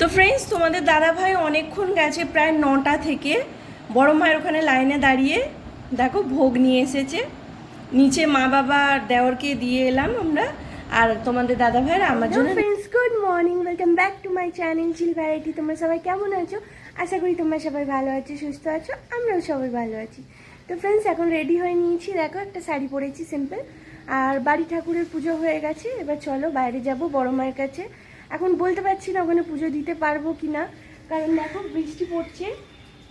তো ফ্রেন্ডস তোমাদের দাদা ভাই অনেকক্ষণ গেছে প্রায় নটা থেকে। বড় মায়ের ওখানে লাইনে দাঁড়িয়ে দেখো ভোগ নিয়ে এসেছে। নিচে মা বাবা আর দেওরকে দিয়ে এলাম আমরা। আর তোমাদের দাদা ভাইয়ের আমার জন্য friends good morning welcome back to my channel chill variety তোমরা সবাই কেমন আছো? আশা করি তোমরা সবাই ভালো আছো সুস্থ আছো আমরাও সবাই ভালো আছি। তো ফ্রেন্ডস এখন রেডি হয়ে নিয়েছি। দেখো একটা শাড়ি পরেছি সিম্পল আর বাড়ি ঠাকুরের পুজো হয়ে গেছে। এবার চলো বাইরে যাব বড় মায়ের কাছে। এখন বলতে পারছি না ওখানে পুজো দিতে পারব কি না কারণ দেখো বৃষ্টি পড়ছে।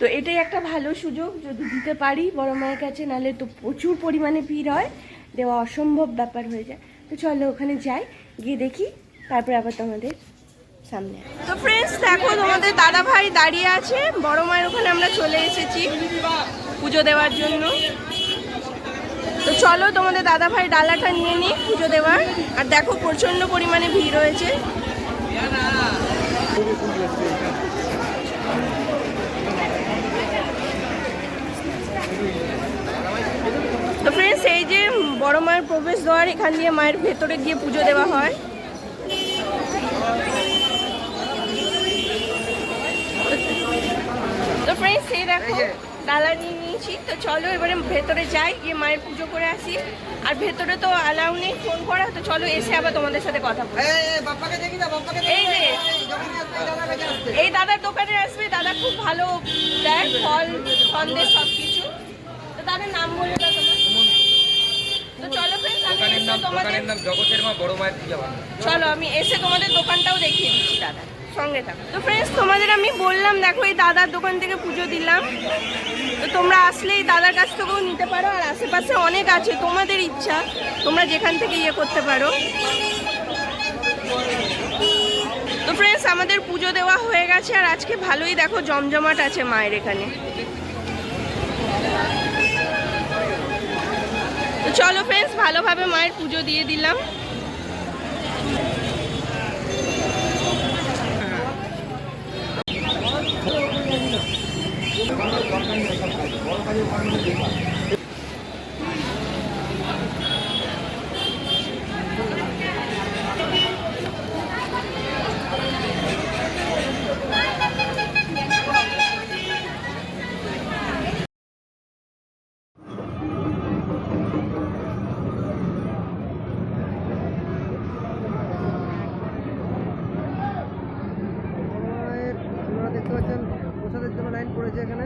তো এটাই একটা ভালো সুযোগ, যদি দিতে পারি বড় মায়ের কাছে, নাহলে তো প্রচুর পরিমাণে ভিড় হয়। দেওয়া অসম্ভব ব্যাপার হয়ে যায়। তো চলো ওখানে যাই, গিয়ে দেখি, তারপরে আবার তোমাদের সামনে তো ফ্রেন্ডস দেখো তোমাদের দাদা ভাই দাঁড়িয়ে আছে। বড় মায়ের ওখানে আমরা চলে এসেছি পুজো দেওয়ার জন্য। তো চলো তোমাদের দাদা ভাই ডালাটা নিয়ে নিই পুজো দেওয়ার। আর দেখো প্রচণ্ড পরিমাণে ভিড় রয়েছে তো ফ্রেন্ডস এই যে বড় মায়ের প্রবেশ দ্বার, এখান দিয়ে মায়ের ভেতরে গিয়ে পুজো দেওয়া হয়। তো ফ্রেন্ডস এই দেখো ডালা নিয়ে নিয়েছি। তো চলো এবারে ভেতরে যাই গিয়ে মায়ের পুজো করে আসি। আর ভেতরে তো অ্যালাউ নেই ফোন করা তো চলো এসে আবার তোমাদের সাথে কথা বলি। এই যে এই দাদার দোকানে আসবে দাদা খুব ভালো দেয় ফল সন্দেশ সব কিছু তো দাদার নাম বলে দাও তো চলো তোমাদের চলো আমি এসে তোমাদের দোকানটাও দেখিয়ে দিচ্ছি দাদা। সঙ্গে থাকো। তো ফ্রেন্ডস তোমাদের আমি বললাম, দেখো এই দাদার দোকান থেকে পুজো দিলাম। তো তোমরা আসলে এই দাদার কাছ থেকেও নিতে পারো, আর আশেপাশে অনেক আছে, তোমাদের ইচ্ছা, তোমরা যেখান থেকে ইয়ে করতে পারো। তো ফ্রেন্ডস আমাদের পুজো দেওয়া হয়ে গেছে, আর আজকে ভালোই দেখো জমজমাট আছে মায়ের এখানে। তো চলো ফ্রেন্ডস ভালোভাবে মায়ের পুজো দিয়ে দিলাম আপনারা দেখতে পাচ্ছেন প্রসাদের জন্য লাইন পড়েছে এখানে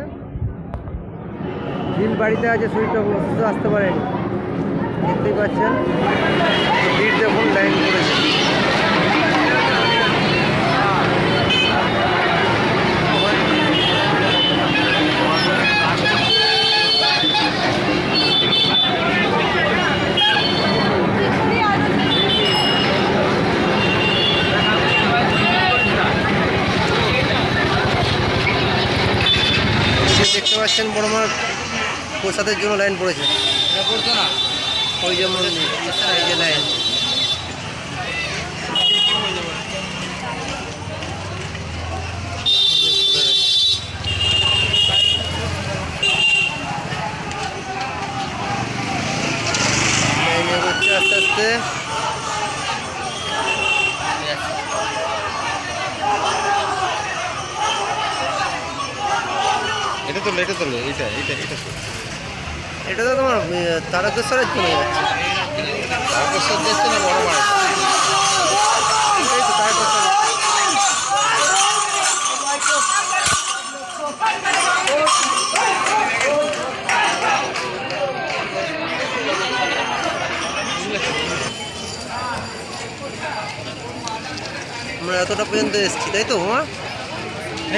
দিন বাড়িতে আছে, শরীরটা অসুস্থ, আসতে পারেনি। দেখতেই পাচ্ছেন, ভিড় দেখুন, লাইন যে দেখতে পাচ্ছেন, বড় মার প্রসাদের জন্য লাইন পড়েছে। পড়তো না? ওই যে মন্দির এই যে লাইন। আস্তে আস্তে। এটা তো এটা তো এইটা এটা তো। এটা তো তোমার তারকেশ্বরের জন্য যাচ্ছে। তারকেশ্বর যাচ্ছে না বড় আমরা এতটা পর্যন্ত এসেছি তাই তো হুমা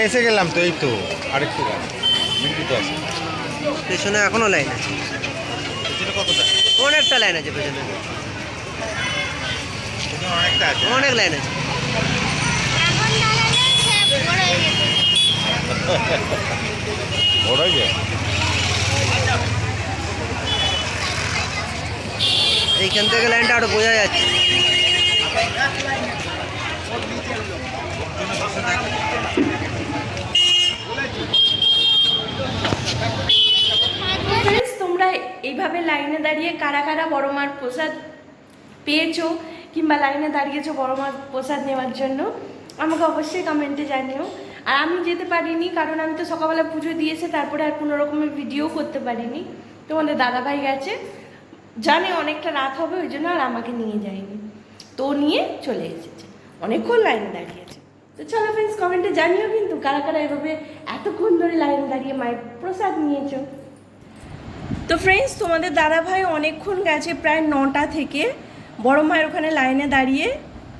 এসে গেলাম তো এই তো আরেকটু গাছ আছে। পেছনে এখনও লাইন আছে। অনেকটা লাইন আছে পেছনে। অনেক লাইন আছে। বড় হয়ে যায় এইখান থেকে লাইনটা আরও বোঝা যাচ্ছে। এইভাবে লাইনে দাঁড়িয়ে কারা কারা বড় মার প্রসাদ পেয়েছ কিংবা লাইনে দাঁড়িয়েছো বড় মার প্রসাদ নেওয়ার জন্য, আমাকে অবশ্যই কমেন্টে জানিও। আর আমি যেতে পারিনি, কারণ আমি তো সকালবেলা পুজো দিয়েছে, তারপরে আর কোনো রকমের ভিডিও করতে পারিনি। তোমাদের দাদাভাই গেছে, জানে অনেকটা রাত হবে, ওই জন্য আর আমাকে নিয়ে যায়নি। তো নিয়ে চলে এসেছে, অনেকক্ষণ লাইনে দাঁড়িয়েছে। তো চলো ফ্রেন্ডস কমেন্টে জানিও কিন্তু কারা কারা এভাবে এতক্ষণ ধরে লাইনে দাঁড়িয়ে মায়ের প্রসাদ নিয়েছো। তো ফ্রেন্ডস তোমাদের দাদাভাই অনেকক্ষণ গেছে প্রায় নটা থেকে। বড় মায়ের ওখানে লাইনে দাঁড়িয়ে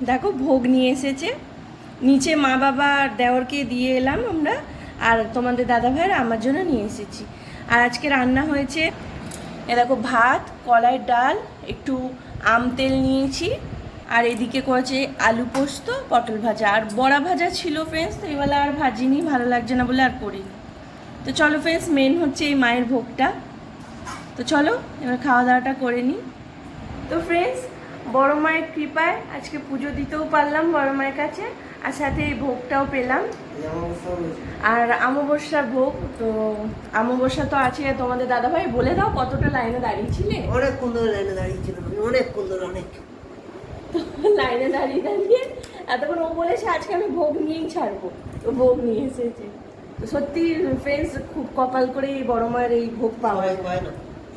দেখো ভোগ নিয়ে এসেছে। নিচে মা বাবা আর দেওরকে দিয়ে এলাম আমরা, আর তোমাদের দাদাভাইয়ের আমার জন্য নিয়ে এসেছি। আর আজকে রান্না হয়েছে, এ দেখো ভাত কলাইয়ের ডাল, একটু আম তেল নিয়েছি, আর এদিকে করেছে আলু পোস্ত, পটল ভাজা। আর বড়া ভাজা ছিল ফ্রেন্ডস তো এবেলা আর ভাজিনি, ভালো লাগছে না বলে আর করিনি। তো চলো ফ্রেন্ডস মেন হচ্ছে এই মায়ের ভোগটা। তো চলো এবার খাওয়া দাওয়াটা করে নিই। তো ফ্রেন্ডস বড় মায়ের কৃপায় আজকে পুজো দিতেও পারলাম বড় মায়ের কাছে আর সাথে এই ভোগটাও পেলাম। আর অমাবস্যার ভোগ তো অমাবস্যা তো আছে তোমাদের দাদাভাই বলে দাও কতটা লাইনে দাঁড়িয়েছিলে। অনেকক্ষণ ধরে লাইনে দাঁড়িয়েছিলাম অনেকক্ষণ ধরে অনেক। লাইনে দাঁড়িয়ে দাঁড়িয়ে এতক্ষণ ও বলেছে আজকে আমি ভোগ নিয়েই ছাড়বো। তো ভোগ নিয়ে এসেছে। তো সত্যি ফ্রেন্ডস খুব কপাল করে এই বড় মায়ের এই ভোগ পাওয়া যায়। না।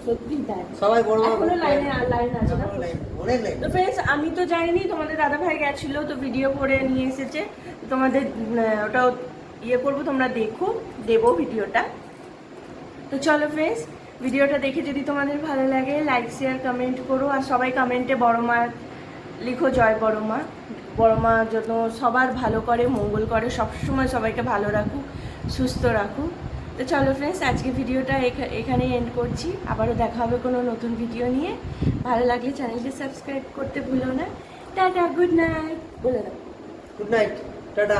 সত্যি তাই। সবাই বড় এখনও লাইনে লাইন আছে না? এখনও লাইন অনেক লাইন তো ফ্রেন্ডস আমি তো জানিনি তোমাদের দাদা ভাই গেছিল তো ভিডিও করে নিয়ে এসেছে। তোমাদের ওটাও ইয়ে করব তোমরা দেখো দেবো ভিডিওটা তো চলো ফ্রেন্ডস ভিডিওটা দেখে যদি তোমাদের ভালো লাগে লাইক শেয়ার কমেন্ট করো। আর সবাই কমেন্টে বড় মা লিখো জয় বড় মা। বড় মা যেন সবার ভালো করে মঙ্গল করে সবসময় সবাইকে ভালো রাখুক সুস্থ রাখুক। তো চলো ফ্রেন্ডস আজকে ভিডিওটা এখা- এখানেই এন্ড করছি। আবারও দেখা হবে কোনো নতুন ভিডিও নিয়ে। ভালো লাগলে চ্যানেলটি সাবস্ক্রাইব করতে ভুলো না। টাটা গুড নাইট বলে দাও গুড নাইট টাটা